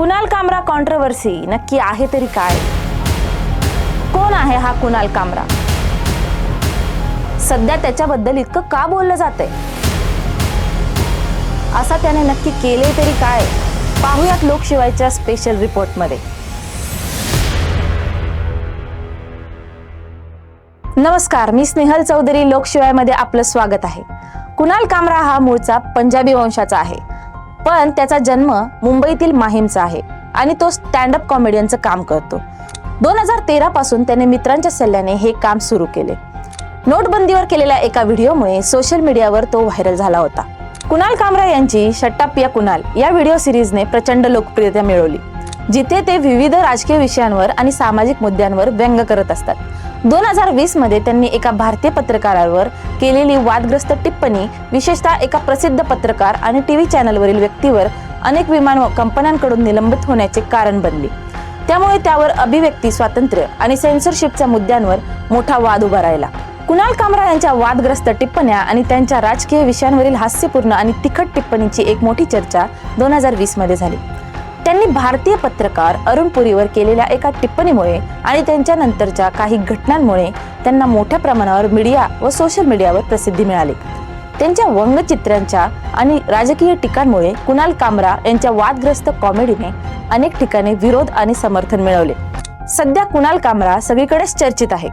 कुणाल कामरा कॉन्ट्रवर्सी नक्की आहे तरी काय? कोण आहे हा कुणाल कामरा? सध्या त्याच्याबद्दल इतकं का बोललं जातंय? असा त्याने नक्की केले तरी काय? पाहूयात लोकशिवायच्या स्पेशल रिपोर्टमध्ये नमस्कार मी स्नेहल चौधरी. लोकशिवायमध्ये आपलं स्वागत आहे. कुणाल कामरा हा मूळचा पंजाबी वंशाचा आहे. पण त्याचा जन्म मुंबईतील माहीमचा आहे आणि तो स्टँडअप कॉमेडियनचं काम करतो. दोन हजार तेरा पासून त्याने मित्रांच्या सल्ल्याने हे काम सुरू केले. नोटबंदीवर केलेल्या एका व्हिडिओमुळे सोशल मीडियावर तो व्हायरल झाला होता. कुणाल कामरा यांची शट्टापिया कुणाल या व्हिडिओ सिरीजने प्रचंड लोकप्रियता मिळवली जिथे ते विविध राजकीय विषयांवर आणि सामाजिक मुद्द्यांवर व्यंग करत असतात. दोन हजार वीसमध्ये त्यांनी एका भारतीय पत्रकारावर केलेली वादग्रस्त टिप्पणी विशेषतः एका प्रसिद्ध पत्रकार आणि टीव्ही चॅनलवरील व्यक्तीवर अनेक विमान कंपन्यांकडून निलंबित होण्याचे कारण बनले. त्यामुळे त्यावर अभिव्यक्ती स्वातंत्र्य आणि सेन्सरशिपच्या मुद्द्यांवर मोठा वाद उभा राहिला. कुणाल कामरा यांच्या वादग्रस्त टिप्पण्या आणि त्यांच्या राजकीय विषयांवरील हास्यपूर्ण आणि तिखट टिप्पणीची एक मोठी चर्चा दोन हजार वीसमध्ये झाली. त्यांनी भारतीय पत्रकार अरुण पुरीवर केलेल्या एका टिप्पणीमुळे आणि त्यांच्या नंतरच्या काही घटनांमुळे त्यांना मोठ्या प्रमाणावर मीडिया व सोशल मीडियावर प्रसिद्धी मिळाली. त्यांच्या व्यंगचित्रांच्या आणि राजकीय टीकांमुळे कुणाल कामरा यांच्या वादग्रस्त कॉमेडीने अनेक ठिकाणी विरोध आणि समर्थन मिळवले. सध्या कुणाल कामरा सगळीकडेच चर्चित आहे.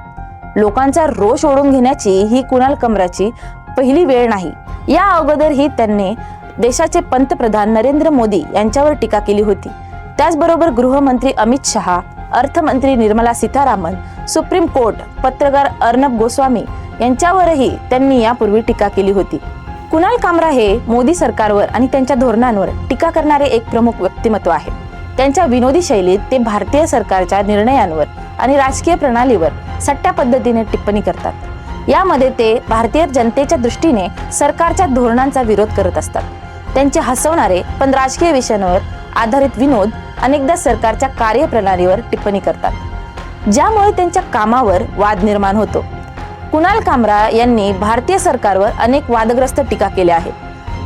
लोकांचा रोष ओढून घेण्याची ही कुणाल कामराची पहिली वेळ नाही. या अगोदरही त्यांनी देशाचे पंतप्रधान नरेंद्र मोदी यांच्यावर टीका केली होती. त्याचबरोबर गृहमंत्री अमित शहा अर्थमंत्री निर्मला सीतारामन सुप्रीम कोर्ट पत्रकार अर्णब गोस्वामी यांच्यावरही त्यांनी यापूर्वी टीका केली होती. कुणाल कामरा हे मोदी सरकारवर आणि त्यांच्या धोरणांवर टीका करणारे एक प्रमुख व्यक्तिमत्व आहे. त्यांच्या विनोदी शैलीत ते भारतीय सरकारच्या निर्णयांवर आणि राजकीय प्रणालीवर सट्ट्या पद्धतीने टिप्पणी करतात. यामध्ये ते भारतीय जनतेच्या दृष्टीने सरकारच्या धोरणांचा विरोध करत असतात. त्यांचे हसवणारे पण राजकीय विषयांवर आधारित विनोद अनेकदा सरकारच्या कार्यप्रणालीवर टिप्पणी करतात. ज्यामुळे त्यांच्या कामावर वाद निर्माण होतो. कुणाल कामरा यांनी भारतीय सरकारवर अनेक वादग्रस्त टीका केल्या आहेत.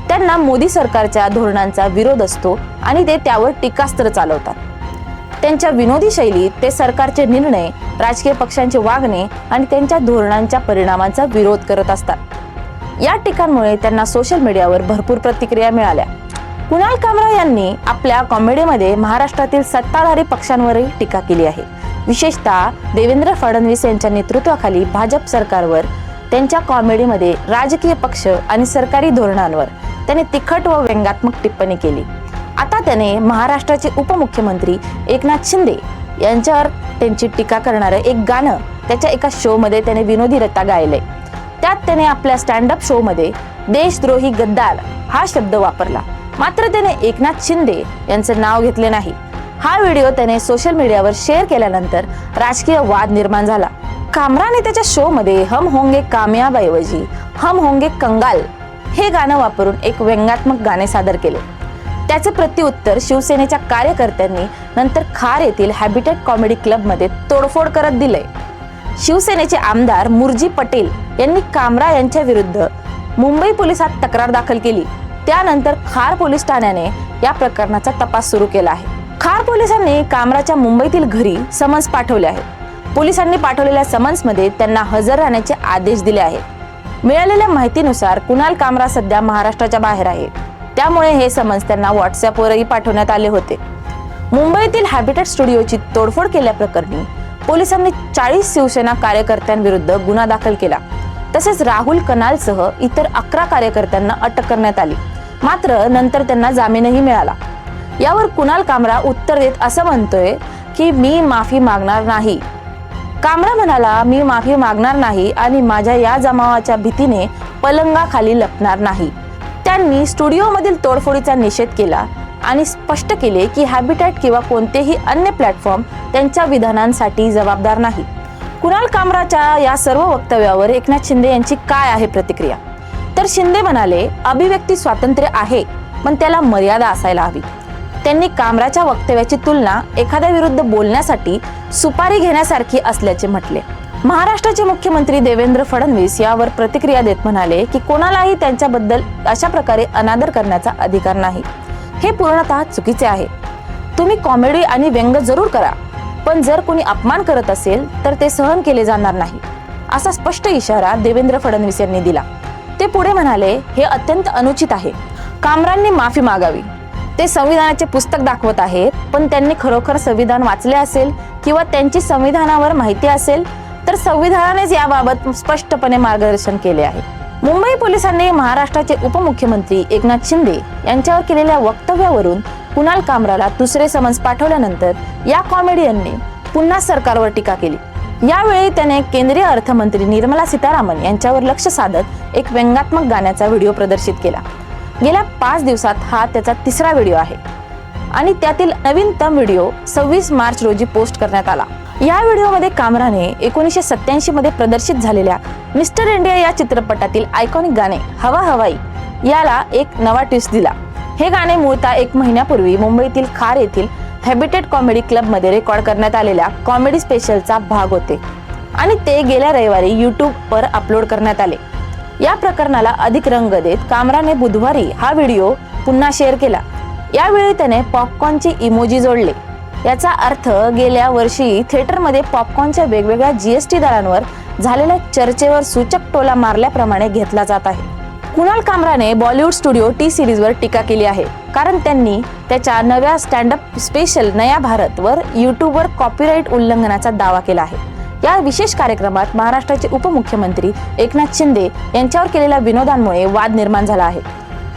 त्यांना मोदी सरकारच्या धोरणांचा विरोध असतो आणि ते त्यावर टीकास्त्र चालवतात. त्यांच्या विनोदी शैलीत ते सरकारचे निर्णय राजकीय पक्षांचे वागणे आणि त्यांच्या धोरणांच्या परिणामांचा विरोध करत असतात. या टीकांमुळे त्यांना सोशल मीडियावर भरपूर प्रतिक्रिया मिळाल्या. कुणाल कामरा यांनी आपल्या कॉमेडीमध्ये महाराष्ट्रातील सत्ताधारी पक्षांवरही टीका केली आहे. विशेषतः देवेंद्र फडणवीस यांच्या नेतृत्वाखाली भाजप सरकारवर त्यांच्या कॉमेडीमध्ये राजकीय पक्ष आणि सरकारी धोरणांवर त्याने तिखट व व्यंगात्मक टिप्पणी केली. आता त्याने महाराष्ट्राचे उपमुख्यमंत्री एकनाथ शिंदे यांच्यावर त्यांची टीका करणारं एक गाणं त्याच्या एका शोमध्ये त्याने विनोदीरित्या गायले त्यात त्याने आपल्या स्टँडअप शोमध्ये देशद्रोही गद्दार हा शब्द वापरला. मात्र त्याने एकनाथ शिंदे यांचं नाव घेतले नाही. हा व्हिडिओ त्याने सोशल मीडियावर शेअर केल्यानंतर राजकीय वाद निर्माण झाला. कामराने त्याच्या शो मध्ये हम होंगे कामयाब ऐवजी हम होंगे कंगाल हे गाणं वापरून एक व्यंगात्मक गाणे सादर केले. त्याचे प्रत्युत्तर शिवसेनेच्या कार्यकर्त्यांनी नंतर खार येथील हॅबिटेट कॉमेडी क्लबमध्ये तोडफोड करत दिले शिवसेनेचे आमदार मुरजी पटेल यांनी कामरा यांच्या विरुद्ध मुंबई पोलिसात तक्रार दाखल केली. त्यानंतर खार पोलीस ठाण्याने या प्रकरणाचा तपास सुरू केला आहे. खार पोलिसांनी कामराच्या मुंबईतील घरी समन्स पाठवले आहे. पोलिसांनी पाठवलेल्या समन्समध्ये त्यांना हजर राहण्याचे आदेश दिले आहेत. मिळालेल्या माहितीनुसार कुणाल कामरा सध्या महाराष्ट्राच्या बाहेर आहे. त्यामुळे हे समन्स त्यांना व्हॉट्सअपवरही पाठवण्यात आले होते. मुंबईतील हॅबिटेट स्टुडिओची तोडफोड केल्याप्रकरणी पोलिसांनी चाळीस शिवसेना कार्यकर्त्यांविरुद्ध गुन्हा दाखल केला. तसेच राहुल कनालसह इतर अकरा कार्यकर्त्यांना अटक करण्यात आली. मात्र नंतर त्यांना जामीनही मिळाला. यावर कुणाल कामरा उत्तर देत असं म्हणतोय की मी माफी मागणार नाही. कामरा म्हणाला मी माफी मागणार नाही आणि माझ्या या जमावाच्या भीतीने पलंगाखाली लपणार नाही. त्यांनी स्टुडिओमधील तोडफोडीचा निषेध केला आणि स्पष्ट केले की हॅबिटॅट किंवा कोणतेही अन्य प्लॅटफॉर्म त्यांच्या विधानांसाठी जबाबदार नाही. कुणाल कामराच्या या सर्व वक्तव्यावर एकनाथ शिंदे यांची काय आहे प्रतिक्रिया? तर शिंदे म्हणाले अभिव्यक्ती स्वातंत्र्य आहे पण त्याला मर्यादा असायला हवी. त्यांनी कामराच्या वक्तव्याची तुलना एखाद्या विरुद्ध बोलण्यासाठी सुपारी घेण्यासारखी असल्याचे म्हटले. महाराष्ट्राचे मुख्यमंत्री देवेंद्र फडणवीस यावर प्रतिक्रिया देत म्हणाले की कोणालाही त्यांच्याबद्दल अशा प्रकारे अनादर करण्याचा अधिकार नाही. हे पूर्णतः चुकीचे आहे. तुम्ही कॉमेडी आणि व्यंग जरूर करा. पण जर कोणी अपमान करत असेल तर ते सहन केले जाणार नाही असा स्पष्ट इशारा देवेंद्र फडणवीस यांनी दिला. ते पुढे म्हणाले हे अत्यंत अनुचित आहे. कामरांनी माफी मागावी. ते संविधानाचे पुस्तक दाखवत आहेत पण त्यांनी खरोखर संविधान वाचले असेल किंवा त्यांची संविधानावर माहिती असेल तर संविधानानेच याबाबत स्पष्टपणे मार्गदर्शन केले आहे. मुंबई पोलिसांनी महाराष्ट्राचे उपमुख्यमंत्री एकनाथ शिंदे यांच्यावर केलेल्या वक्तव्यावरून कुणाल कामराला दुसरे समन्स पाठवल्यानंतर या कॉमेडियनने पुन्हा सरकारवर टीका केली. यावेळी त्याने केंद्रीय अर्थमंत्री निर्मला सीतारामन यांच्यावर लक्ष साधत एक व्यंगात्मक गाण्याचा व्हिडिओ प्रदर्शित केला. गेल्या पाच दिवसात हा त्याचा तिसरा व्हिडिओ आहे आणि त्यातील नवीनतम व्हिडिओ सव्वीस मार्च रोजी पोस्ट करण्यात आला. या व्हिडिओमध्ये कामराने एकोणीसशे सत्याऐंशी मध्ये प्रदर्शित झालेल्या मिस्टर इंडिया या चित्रपटातील आयकॉनिक गाणे हवा हवाई याला एक नवा ट्विस्ट दिला. हे गाणे मूळतः एक महिन्यापूर्वी मुंबईतील खार येथील हॅबिटेट कॉमेडी क्लबमध्ये रेकॉर्ड करण्यात आलेल्या कॉमेडी स्पेशलचा भाग होते. आणि ते गेल्या रविवारी यूट्यूबवर अपलोड करण्यात आले. या प्रकरणाला अधिक रंग देत कामराने बुधवारी हा व्हिडिओ पुन्हा शेअर केला. यावेळी त्याने पॉपकॉर्नचे इमोजी जोडले. याचा अर्थ गेल्या वर्षी थिएटरमध्ये पॉपकॉर्नच्या वेगवेगळ्या जीएसटी दरांवर झालेल्या चर्चेवर सूचक टोला मारल्याप्रमाणे घेतला जात आहे. कुणाल कामराने बॉलिवूड स्टुडिओ टी सिरीजवर टीका केली आहे कारण त्यांनी त्याच्या नव्या स्टँडअप स्पेशल नया भारतवर यूट्यूबवर युट्यूबवर कॉपीराईट उल्लंघनाचा दावा केला आहे. या विशेष कार्यक्रमात महाराष्ट्राचे उपमुख्यमंत्री एकनाथ शिंदे यांच्यावर केलेल्या विनोदांमुळे वाद निर्माण झाला आहे.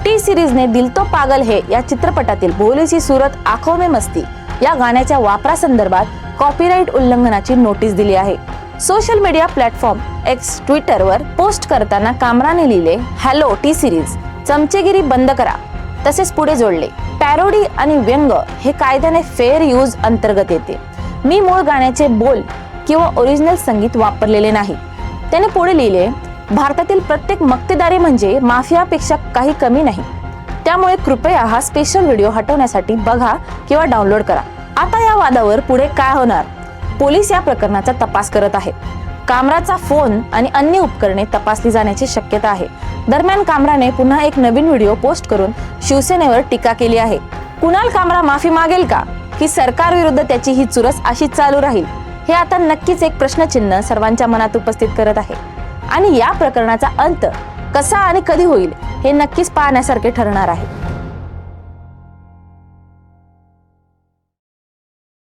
टी सिरीजने दिल तो पागल हे या चित्रपटातील भोलेसी सुरत आखो में मस्ती या गाण्याच्या वापरासंदर्भात कॉपीराईट उल्लंघनाची नोटीस दिली आहे. सोशल मीडिया प्लॅटफॉर्म एक्स ट्विटरवर पोस्ट करताना कामराने लिहिले हॅलो टी सिरीज चमचेगिरी बंद करा. तसेच पुढे जोडले पॅरोडी आणि व्यंग हे कायद्याने फेअर यूज अंतर्गत येते. मी मूळ गाण्याचे बोल किंवा ओरिजिनल संगीत वापरलेले नाही. त्याने पुढे लिहिले भारतातील प्रत्येक मक्तेदारी म्हणजे माफियापेक्षा काही कमी नाही. त्यामुळे कृपया हा स्पेशल व्हिडिओ हटवण्यासाठी बघा किंवा डाउनलोड करा. आता या वादावर पुढे काय होणार? पोलीस या प्रकरणाचा तपास करत आहेत. कामराचा फोन आणि अन्य उपकरणे तपासली जाण्याची शक्यता आहे. दरम्यान कामराने पुन्हा एक नवीन व्हिडिओ पोस्ट करून शिवसेनेवर टीका केली आहे. कुणाल कामरा माफी मागेल का? की सरकार विरुद्ध त्याची ही चुरस अशीच चालू राहील? हे आता नक्कीच एक प्रश्नचिन्ह सर्वांच्या मनात उपस्थित करत आहे. आणि या प्रकरणाचा अंत कसा आणि कधी होईल? हे नक्कीच पाहण्यासारखे ठरणार आहे.